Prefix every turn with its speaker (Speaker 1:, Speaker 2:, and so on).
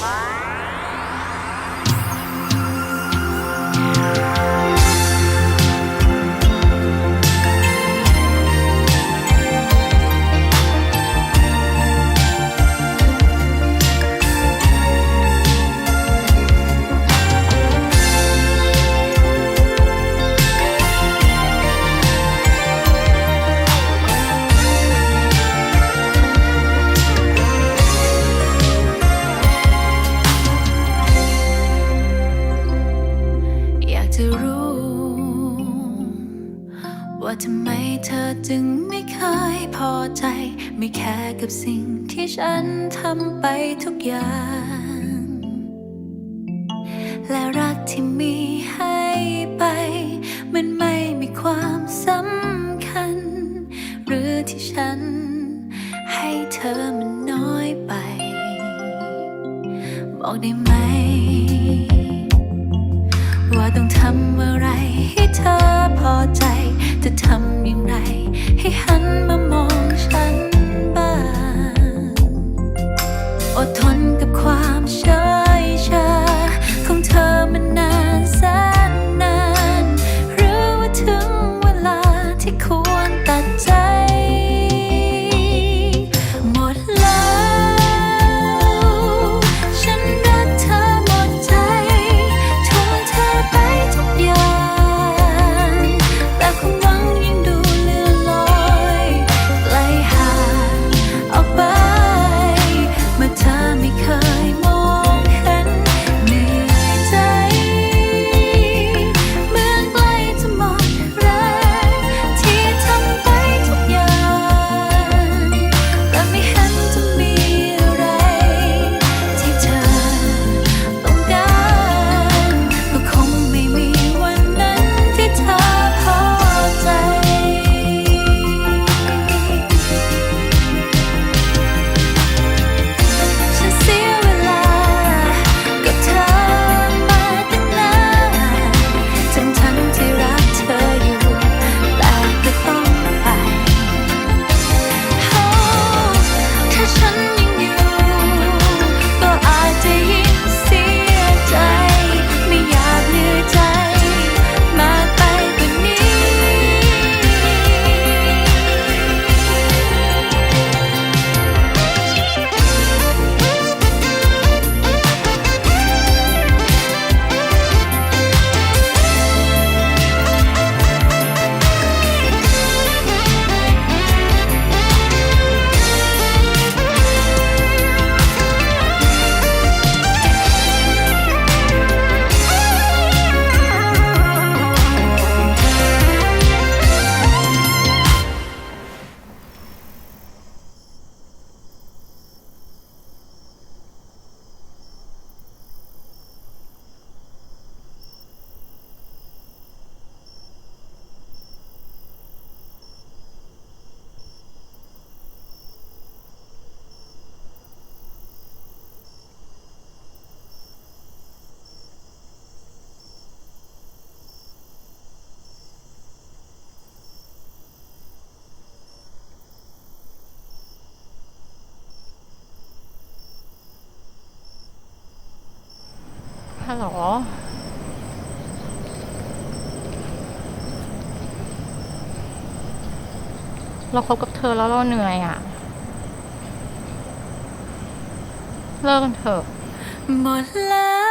Speaker 1: Bye. ว่าทำไมเธอจึงไม่เคยพอใจ ไม่แค่กับสิ่งที่ฉันทำไปทุกอย่าง และรักที่มีให้ไป มันไม่มีความสำคัญ หรือที่ฉัน ให้เธอมันน้อยไป บอกได้ไหม ว่าต้องทำอะไรให้เธอพอใจ
Speaker 2: ฮัลโหลเราคบกับเธอแล้วเราเหนื่อยอะ่ะ เลิกกันเถอะ
Speaker 1: หมดแล้ว